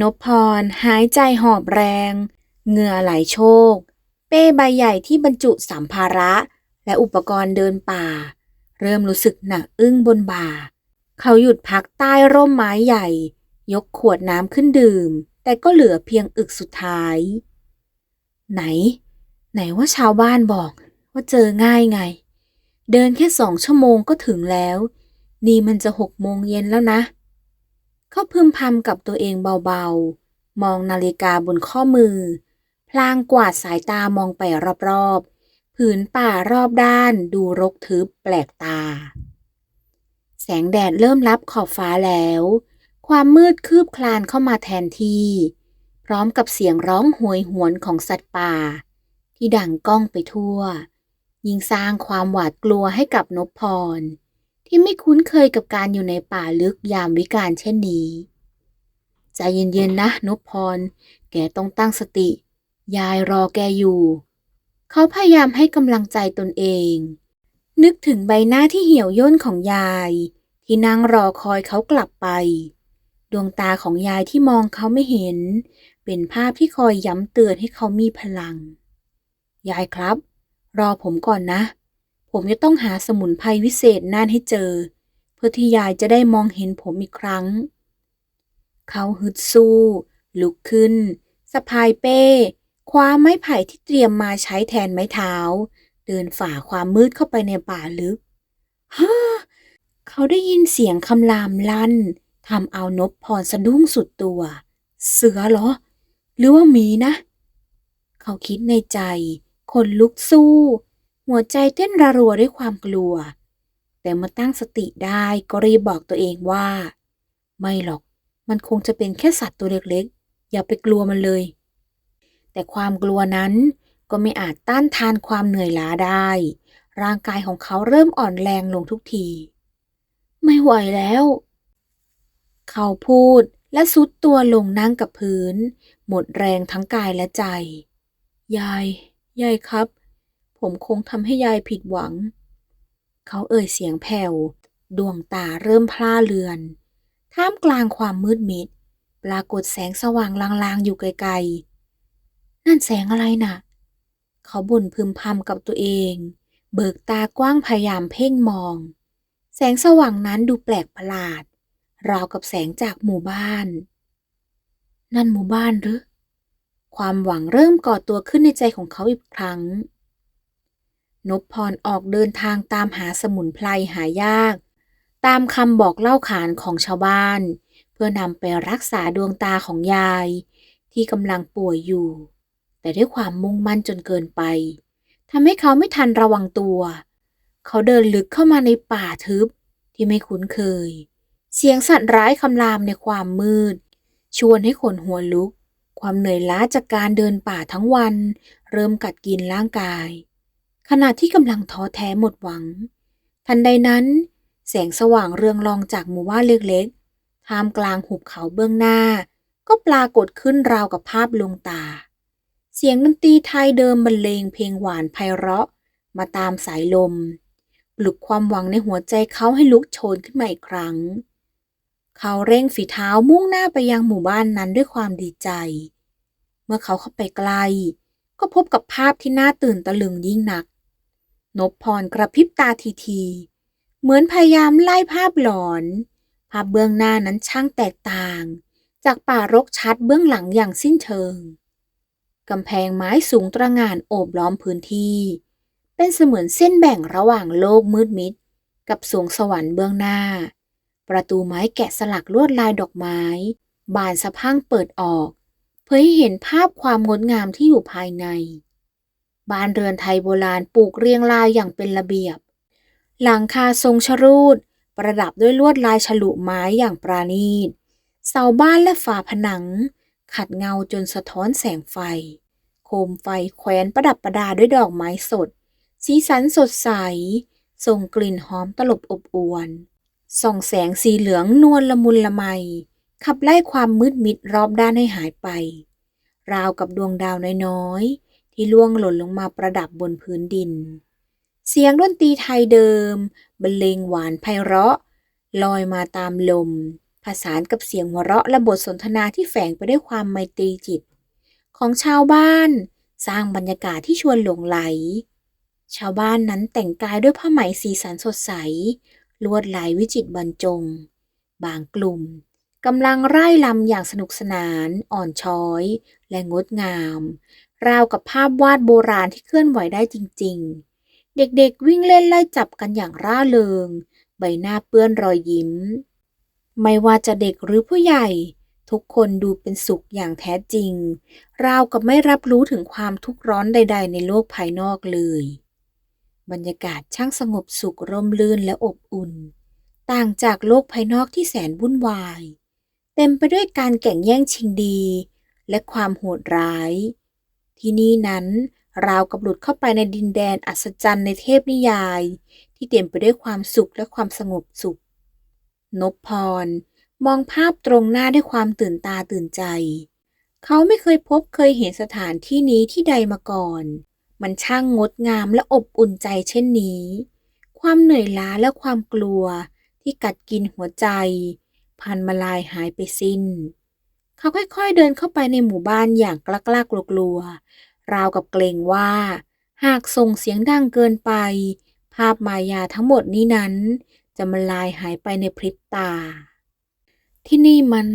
นพพรหายใจหอบแรง เหงื่อไหลโชก เป้ใบใหญ่ที่บรรจุสัมภาระ และอุปกรณ์เดินป่า เริ่มรู้สึกหนักอึ้งบนบ่า เขาหยุดพักใต้ร่มไม้ใหญ่ ยกขวดน้ำขึ้นดื่ม แต่ก็เหลือเพียงอึกสุดท้าย ไหน ไหนว่าชาวบ้านบอกว่าเจอง่ายไง เดินแค่สองชั่วโมงก็ถึงแล้ว นี่มันจะหกโมงเย็นแล้วนะ เขาพึมพำกับตัวเองเบาๆ มองนาฬิกาบนข้อมือ พลางกวาดสายตามองไปรอบๆ ผืนป่ารอบด้านดูรกทึบแปลกตา แสงแดดเริ่มรับขอบฟ้าแล้ว ความมืดคืบคลานเข้ามาแทนที่ พร้อมกับเสียงร้องหวยหวนของสัตว์ป่า ที่ดังก้องไปทั่ว ยิ่งสร้างความหวาดกลัวให้กับนพพร ที่ไม่คุ้นเคยกับการอยู่ในป่าลึกยามวิกาลเช่นนี้ใจเย็นๆนะนพพร แกต้องตั้งสติ ยายรอแกอยู่ เขาพยายามให้กำลังใจตนเอง นึกถึงใบหน้าที่เหี่ยวย่นของยาย ที่นั่งรอคอยเขากลับไป ดวงตาของยายที่มองเขาไม่เห็น เป็นภาพที่คอยย้ำเตือนให้เขามีพลัง ยายครับ รอผมก่อนนะ ผมจะต้องหาสมุนไพรวิเศษนั่นให้เจอ เพื่อที่ยายจะได้มองเห็นผมอีกครั้ง เขาฮึดสู้ ลุกขึ้นสะพายเป้ คว้าไม้ไผ่ที่เตรียมมาใช้แทนไม้เท้า เดินฝ่าความมืดเข้าไปในป่าลึกฮ่าเขาได้ยินเสียงคำรามลั่นทำเอานบพรสะดุ้งสุดตัว เสือเหรอ หรือว่าหมีนะ เขาคิดในใจ คนลุกสู้ หัวใจเต้นระรัวด้วยความกลัว แต่เมื่อตั้งสติได้ก็รีบบอกตัวเองว่า ไม่หรอกมันคงจะเป็นแค่สัตว์ตัวเล็กๆ อย่าไปกลัวมันเลย แต่ความกลัวนั้นก็ไม่อาจต้านทานความเหนื่อยล้าได้ ร่างกายของเขาเริ่มอ่อนแรงลงทุกที ไม่ไหวแล้ว เขาพูดและซุดตัวลงนั่งกับพื้น หมดแรงทั้งกายและใจ ยาย ยายครับ ผมคงทำให้ยายผิดหวัง เขาเอ่ยเสียงแผ่ว ดวงตาเริ่มพร่าเลือน ท่ามกลางความมืดมิด ปรากฏแสงสว่างลางๆ อยู่ไกลๆ นั่นแสงอะไรน่ะ เขาบ่นพึมพำกับตัวเอง เบิกตากว้างพยายามเพ่งมอง แสงสว่างนั้นดูแปลกประหลาด ราวกับแสงจากหมู่บ้าน นั่นหมู่บ้านหรือความหวังเริ่มก่อตัวขึ้นในใจของเขาอีกครั้ง นพพรออกเดินทางตามหาสมุนไพรหายาก ตามคำบอกเล่าขานของชาวบ้าน เพื่อนำไปรักษาดวงตาของยาย ที่กำลังป่วยอยู่ แต่ด้วยความมุ่งมั่นจนเกินไปทำให้เขาไม่ทันระวังตัว เขาเดินลึกเข้ามาในป่าทึบที่ไม่คุ้นเคย เสียงสัตว์ร้ายคำรามในความมืด ชวนให้ขนหัวลุก ความเหนื่อยล้าจากการเดินป่าทั้งวัน เริ่มกัดกินร่างกาย ขณะที่กำลังท้อแท้หมดหวัง ทันใดนั้น แสงสว่างเรืองรองจากหมู่บ้านเล็กๆท่ามกลางหุบเขาเบื้องหน้า ก็ปรากฏขึ้นราวกับภาพลวงตา เสียงดนตรีไทยเดิมบรรเลงเพลงหวานไพเราะ มาตามสายลม ปลุกความหวังในหัวใจเขาให้ลุกโชนขึ้นมาอีกครั้ง เขาเร่งฝีเท้ามุ่งหน้าไปยังหมู่บ้านนั้นด้วยความดีใจ เมื่อเขาเข้าไปใกล้ก็พบกับภาพที่น่าตื่นตะลึงยิ่งนัก นพพรกระพริบตาทีทีๆเหมือนพยายามไล่ภาพหลอน ภาพเบื้องหน้านั้นช่างแตกต่าง จากป่ารกชัดเบื้องหลังอย่างสิ้นเชิง กำแพงไม้สูงตระหง่านโอบล้อมพื้นที่ เป็นเสมือนเส้นแบ่งระหว่างโลกมืดมิด กับสวงสวรรค์เบื้องหน้า ประตูไม้แกะสลักลวดลายดอกไม้ บานสะพั่งเปิดออกเพื่อให้เห็นภาพความงดงามที่อยู่ภายใน บ้านเรือนไทยโบราณปลูกเรียงรายอย่างเป็นระเบียบ หลังคาทรงชรูด ประดับด้วยลวดลายฉลุไม้อย่างปราณีต เสาบ้านและฝาผนัง ขัดเงาจนสะท้อนแสงไฟ โคมไฟแขวนประดับประดาด้วยดอกไม้สด สีสันสดใส ส่งกลิ่นหอมตลบอบอวน ส่องแสงสีเหลืองนวลละมุนละไม ขับไล่ความมืดมิดรอบด้านให้หายไป ราวกับดวงดาวน้อยๆ ที่ล่วงหล่นลงมาประดับบนพื้นดิน เสียงดนตรีไทยเดิม บรรเลงหวานไพเราะ ลอยมาตามลม ผสานกับเสียงหัวเราะและบทสนทนาที่แฝงไปด้วยความไมตรีจิต ของชาวบ้าน สร้างบรรยากาศที่ชวนหลงไหล ชาวบ้านนั้นแต่งกายด้วยผ้าไหมสีสันสดใส ลวดลายวิจิตรบรรจง บางกลุ่มกำลังไร่ลำอย่างสนุกสนาน อ่อนช้อย และงดงามราวกับภาพวาดโบราณที่เคลื่อนไหวได้จริง ๆ เด็กๆวิ่งเล่นไล่จับกันอย่างร่าเริง ใบหน้าเปื้อนรอยยิ้ม ไม่ว่าจะเด็กหรือผู้ใหญ่ ทุกคนดูเป็นสุขอย่างแท้จริง ราวกับไม่รับรู้ถึงความทุกข์ร้อนใด ๆ ในโลกภายนอกเลย บรรยากาศช่างสงบสุขร่มรื่นและอบอุ่น ต่างจากโลกภายนอกที่แสนวุ่นวาย เต็มไปด้วยการแข่งแย่งชิงดี และความโหดร้าย ที่นี่นั้น ราวกับหลุดเข้าไปในดินแดนอัศจรรย์ในเทพนิยาย ที่เต็มไปด้วยความสุขและความสงบสุข นพพร มองภาพตรงหน้าด้วยความตื่นตาตื่นใจ เขาไม่เคยพบเคยเห็นสถานที่นี้ที่ใดมาก่อน มันช่างงดงามและอบอุ่นใจเช่นนี้ ความเหนื่อยล้าและความกลัวที่กัดกินหัวใจ พันมาลายหายไปสิ้น เขาค่อยๆเดินเข้าไปในหมู่บ้านอย่างกล้าๆกลัวๆราวกับเกรงว่า หากส่งเสียงดังเกินไป ภาพมายาทั้งหมดนี้นั้น จะมลายหายไปในพริบตา ที่นี่มัน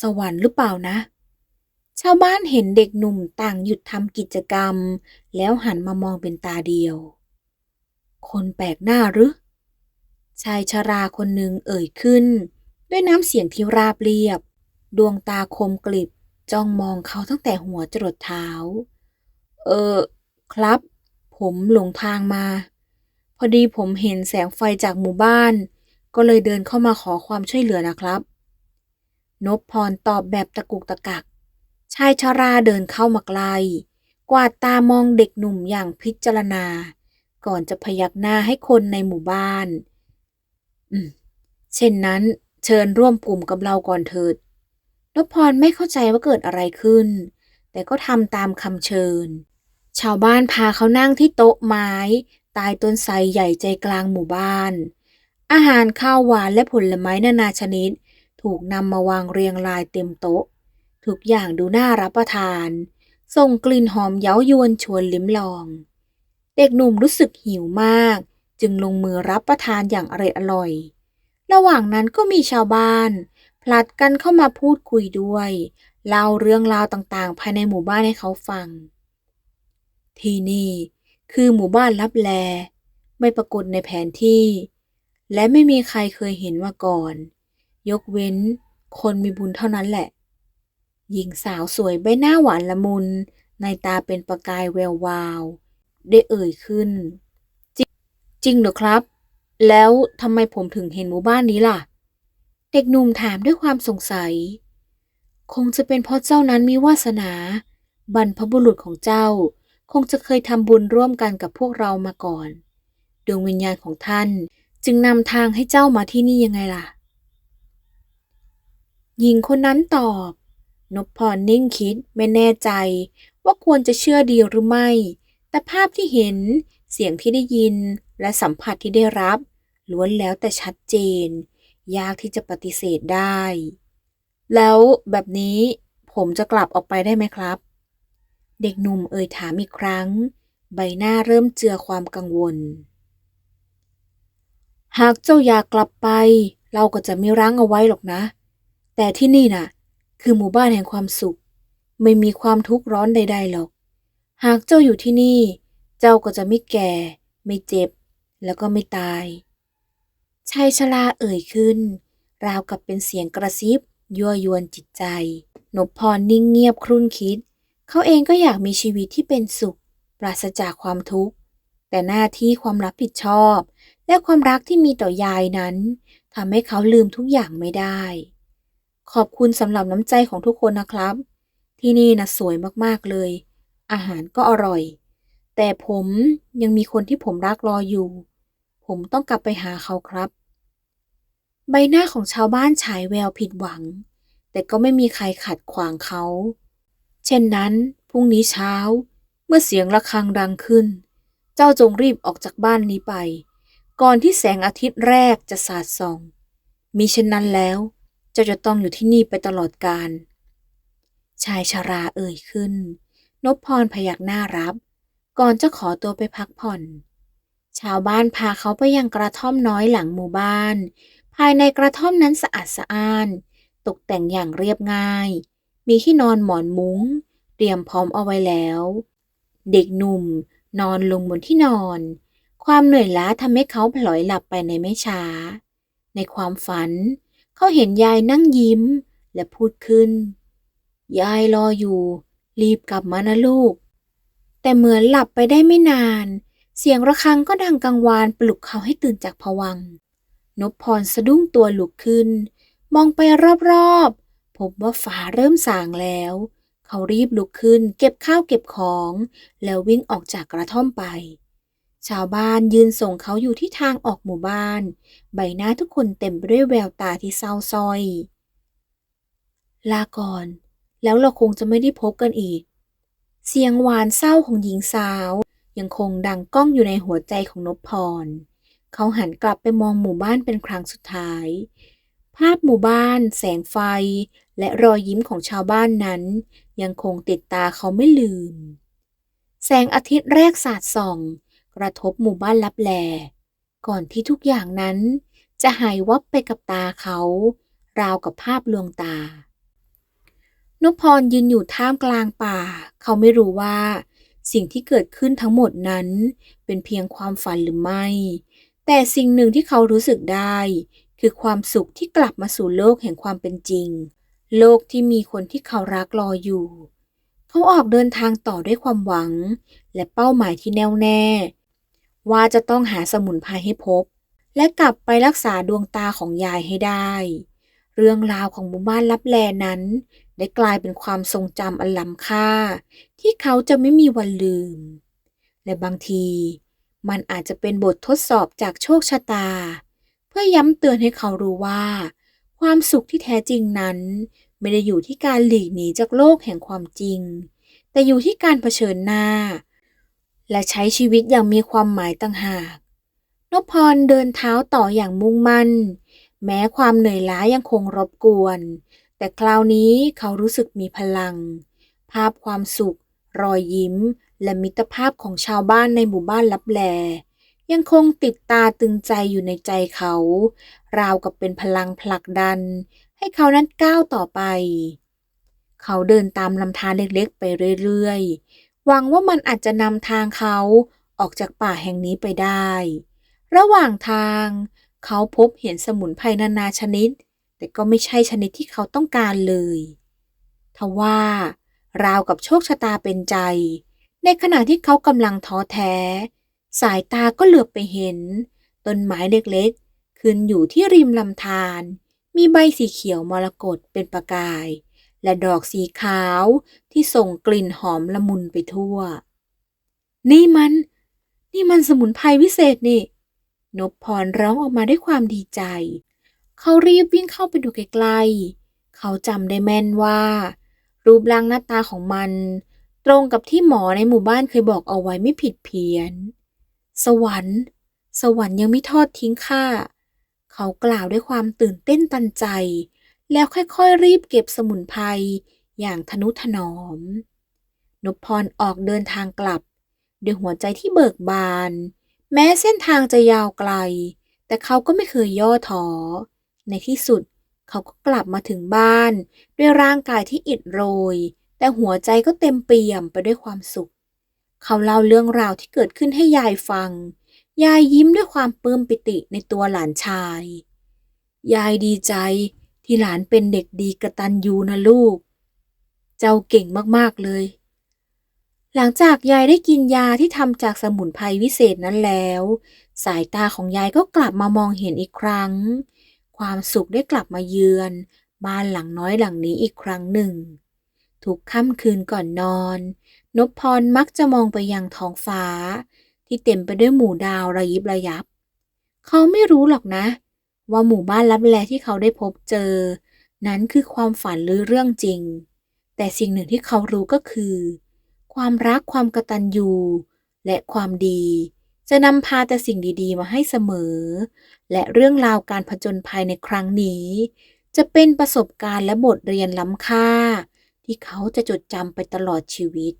สวรรค์หรือเปล่านะ ชาวบ้านเห็นเด็กหนุ่มต่างหยุดทำกิจกรรม แล้วหันมามองเป็นตาเดียว คนแปลกหน้าหรือชายชราคนหนึ่งเอ่ยขึ้น ด้วยน้ำเสียงที่ราบเรียบ ดวงตาคมกลิบจ้องมองเขาตั้งแต่หัวจรดเท้า เออ ครับ ผมหลงทางมา พอดีผมเห็นแสงไฟจากหมู่บ้าน ก็เลยเดินเข้ามาขอความช่วยเหลือนะครับนพพรตอบแบบตะกุกตะกัก ชายชราเดินเข้ามาใกล กวาดตามองเด็กหนุ่มอย่างพิจารณา ก่อนจะพยักหน้าให้คนในหมู่บ้าน อืม เช่นนั้น เชิญร่วมกลุ่มกับเราก่อนเถิด นพพรไม่เข้าใจว่าเกิดอะไรขึ้น แต่ก็ทำตามคำเชิญ ชาวบ้านพาเขานั่งที่โต๊ะไม้ใต้ต้นไทรใหญ่ใจกลางหมู่บ้าน อาหารข้าวหวานและผลไม้นานาชนิด ถูกนำมาวางเรียงรายเต็มโต๊ะ ทุกอย่างดูน่ารับประทาน ส่งกลิ่นหอมเย้ายวนชวนลิ้มลอง เด็กหนุ่มรู้สึกหิวมาก จึงลงมือรับประทานอย่างอร่อยอร่อย ระหว่างนั้นก็มีชาวบ้าน พลัดกันเข้ามาพูดคุยด้วย เล่าเรื่องราวต่างๆ ภายในหมู่บ้านให้เขาฟัง ที่นี่คือหมู่บ้านลับแล ไม่ปรากฏในแผนที่ และไม่มีใครเคยเห็นมาก่อน ยกเว้นคนมีบุญเท่านั้นแหละ หญิงสาวสวยใบหน้าหวานละมุน ในตาเป็นประกายแวววาว ได้เอ่ยขึ้น จริงจริงเหรอครับ แล้วทำไมผมถึงเห็นหมู่บ้านนี้ล่ะ เด็กหนุ่มถามด้วยความสงสัย คงจะเป็นเพราะเจ้านั้นมีวาสนา บรรพบุรุษของเจ้า คงจะเคยทำบุญร่วมกันกับพวกเรามาก่อน ดวงวิญญาณของท่านจึงนำทางให้เจ้ามาที่นี่ยังไงล่ะ หญิงคนนั้นตอบ นพพรนิ่งคิดไม่แน่ใจว่าควรจะเชื่อดีหรือไม่ แต่ภาพที่เห็น เสียงที่ได้ยิน และสัมผัสที่ได้รับล้วนแล้วแต่ชัดเจน ยากที่จะปฏิเสธได้ แล้วแบบนี้ผมจะกลับออกไปได้ไหมครับ เด็กหนุ่มเอ่ยถามอีกครั้ง ใบหน้าเริ่มเจือความกังวล หากเจ้าอยากกลับไป เราก็จะไม่รั้งเอาไว้หรอกนะ แต่ที่นี่น่ะ คือหมู่บ้านแห่งความสุข ไม่มีความทุกข์ร้อนใด ๆหรอก หากเจ้าอยู่ที่นี่ เจ้าก็จะไม่แก่ ไม่เจ็บ แล้วก็ไม่ตาย ชายชราเอ่ยขึ้น ราวกับเป็นเสียงกระซิบ ยั่วยวนจิตใจ นพพรนิ่งเงียบครุ่นคิด เขาเองก็อยากมีชีวิตที่เป็นสุข ปราศจากความทุกข์ แต่หน้าที่ความรับผิดชอบ และความรักที่มีต่อยายนั้นทำให้เขาลืมทุกอย่างไม่ได้ ขอบคุณสำหรับน้ำใจของทุกคนนะครับ ที่นี่นะสวยมากๆเลย อาหารก็อร่อย แต่ผมยังมีคนที่ผมรักรออยู่ ผมต้องกลับไปหาเขาครับ ใบหน้าของชาวบ้านฉายแววผิดหวัง แต่ก็ไม่มีใครขัดขวางเขา เช่นนั้น พรุ่งนี้เช้า เมื่อเสียงะระฆังดังขึ้น เจ้าจงรีบออกจากบ้านนี้ไป ก่อนที่แสงอาทิตย์แรกจะสาดส่อง มิเช่นนั้นแล้วเจ้าจะต้องอยู่ที่นี่ไปตลอดกาลชายชราเอ่ยขึ้น นพพรพยักหน้ารับ ก่อนจะขอตัวไปพักผ่อน ชาวบ้านพาเขาไปยังกระท่อมน้อยหลังหมู่บ้าน ภายในกระท่อมนั้นสะอาดสะอ้าน ตกแต่งอย่างเรียบง่าย มีที่นอนหมอนมุง้ง เตรียมพร้อมเอาไว้แล้ว เด็กหนุ่มนอนลงบนที่นอน ความเหนื่อยล้าทำให้เขาพลอยหลับไปในไม่ช้า ในความฝัน เขาเห็นยายนั่งยิ้มและพูดขึ้น ยายรออยู่ รีบกลับมานะลูก แต่เหมือนหลับไปได้ไม่นาน เสียงระฆังก็ดังกังวานปลุกเขาให้ตื่นจากผวังนพพรสะดุ้งตัวลุกขึ้น มองไปรอบๆ พบว่าฟ้าเริ่มสางแล้ว เขารีบลุกขึ้น เก็บข้าวเก็บของ แล้ววิ่งออกจากกระท่อมไป ชาวบ้านยืนส่งเขาอยู่ที่ทางออกหมู่บ้าน ใบหน้าทุกคนเต็มไปด้วยแววตาที่เศร้าส้อย ลาก่อน แล้วเราคงจะไม่ได้พบกันอีก เสียงหวานเศร้าของหญิงสาว ยังคงดังก้องอยู่ในหัวใจของนพพร เขาหันกลับไปมองหมู่บ้านเป็นครั้งสุดท้าย ภาพหมู่บ้าน แสงไฟ และรอยยิ้มของชาวบ้านนั้น ยังคงติดตาเขาไม่ลืม แสงอาทิตย์แรกสาดส่อง กระทบหมู่บ้านลับแล ก่อนที่ทุกอย่างนั้น จะหายวับไปกับตาเขา ราวกับภาพลวงตานุพรยืนอยู่ท่ามกลางป่า เขาไม่รู้ว่า สิ่งที่เกิดขึ้นทั้งหมดนั้น เป็นเพียงความฝันหรือไม่ แต่สิ่งหนึ่งที่เขารู้สึกได้ คือความสุขที่กลับมาสู่โลกแห่งความเป็นจริง โลกที่มีคนที่เขารักรออยู่ เขาออกเดินทางต่อด้วยความหวัง และเป้าหมายที่แน่วแน่ ว่าจะต้องหาสมุนไพรให้พบ และกลับไปรักษาดวงตาของยายให้ได้ เรื่องราวของหมู่บ้านลับแลนั้น ได้กลายเป็นความทรงจำอันล้ำค่า ที่เขาจะไม่มีวันลืม และบางที มันอาจจะเป็นบททดสอบจากโชคชะตา เพื่อย้ำเตือนให้เขารู้ว่า ความสุขที่แท้จริงนั้น ไม่ได้อยู่ที่การหลีกหนีจากโลกแห่งความจริง แต่อยู่ที่การเผชิญหน้า และใช้ชีวิตอย่างมีความหมายต่างหากนพพรเดินเท้าต่ออย่างมุ่งมั่น แม้ความเหนื่อยล้ายังคงรบกวน แต่คราวนี้เขารู้สึกมีพลัง ภาพความสุข รอยยิ้ม และมิตรภาพของชาวบ้านในหมู่บ้านลับแล ยังคงติดตาตึงใจอยู่ในใจเขา ราวกับเป็นพลังผลักดัน ให้เขานั้นก้าวต่อไป เขาเดินตามลำธารเล็กๆ ไปเรื่อยๆ หวังว่ามันอาจจะนำทางเขาออกจากป่าแห่งนี้ไปได้ ระหว่างทาง เขาพบเห็นสมุนไพรนานาชนิด แต่ก็ไม่ใช่ชนิดที่เขาต้องการเลยทว่าราวกับโชคชะตาเป็นใจ ในขณะที่เขากำลังท้อแท้ สายตาก็เหลือบไปเห็น ต้นไม้เล็กๆ ขึ้นอยู่ที่ริมลำธารมีใบสีเขียวมรกตเป็นประกาย และดอกสีขาวที่ส่งกลิ่นหอมละมุนไปทั่ว นี่มัน นี่มันสมุนไพรวิเศษนี่นพพรร้องออกมาด้วยความดีใจ เขารีบวิ่งเข้าไปดูใกล้ๆ เขาจำได้แม่นว่า รูปร่างหน้าตาของมัน ตรงกับที่หมอในหมู่บ้านเคยบอกเอาไว้ไม่ผิดเพี้ยน สวรรค์ สวรรค์ยังไม่ทอดทิ้งข้าเขากล่าวด้วยความตื่นเต้นตันใจ แล้วค่อยๆรีบเก็บสมุนไพรอย่างทนุถนอมนพพรออกเดินทางกลับ ด้วยหัวใจที่เบิกบาน แม้เส้นทางจะยาวไกล แต่เขาก็ไม่เคยย่อท้อ ในที่สุด เขาก็กลับมาถึงบ้าน ด้วยร่างกายที่อิดโรย แต่หัวใจก็เต็มเปี่ยมไปด้วยความสุข เขาเล่าเรื่องราวที่เกิดขึ้นให้ยายฟัง ยายยิ้มด้วยความปลื้มปิติในตัวหลานชาย ยายดีใจที่หลานเป็นเด็กดีกระตันยูนะลูก เจ้าเก่งมากๆเลย หลังจากยายได้กินยาที่ทำจากสมุนไพรวิเศษนั้นแล้ว สายตาของยายก็กลับมามองเห็นอีกครั้ง ความสุขได้กลับมาเยือน บ้านหลังน้อยหลังนี้อีกครั้งหนึ่ง ทุกค่ำคืนก่อนนอน นพพรมักจะมองไปยังท้องฟ้า ที่เต็มไปด้วยหมู่ดาวระยิบระยับ เขาไม่รู้หรอกนะ ว่าหมู่บ้านลับแลที่เขาได้พบเจอ นั้นคือความฝันหรือเรื่องจริง แต่สิ่งหนึ่งที่เขารู้ก็คือ ความรักความกตัญญูและความดี จะนำพาแต่สิ่งดีๆ มาให้เสมอ และเรื่องราวการผจญภัยในครั้งนี้ จะเป็นประสบการณ์และบทเรียนล้ำค่า ที่เขาจะจดจำไปตลอดชีวิต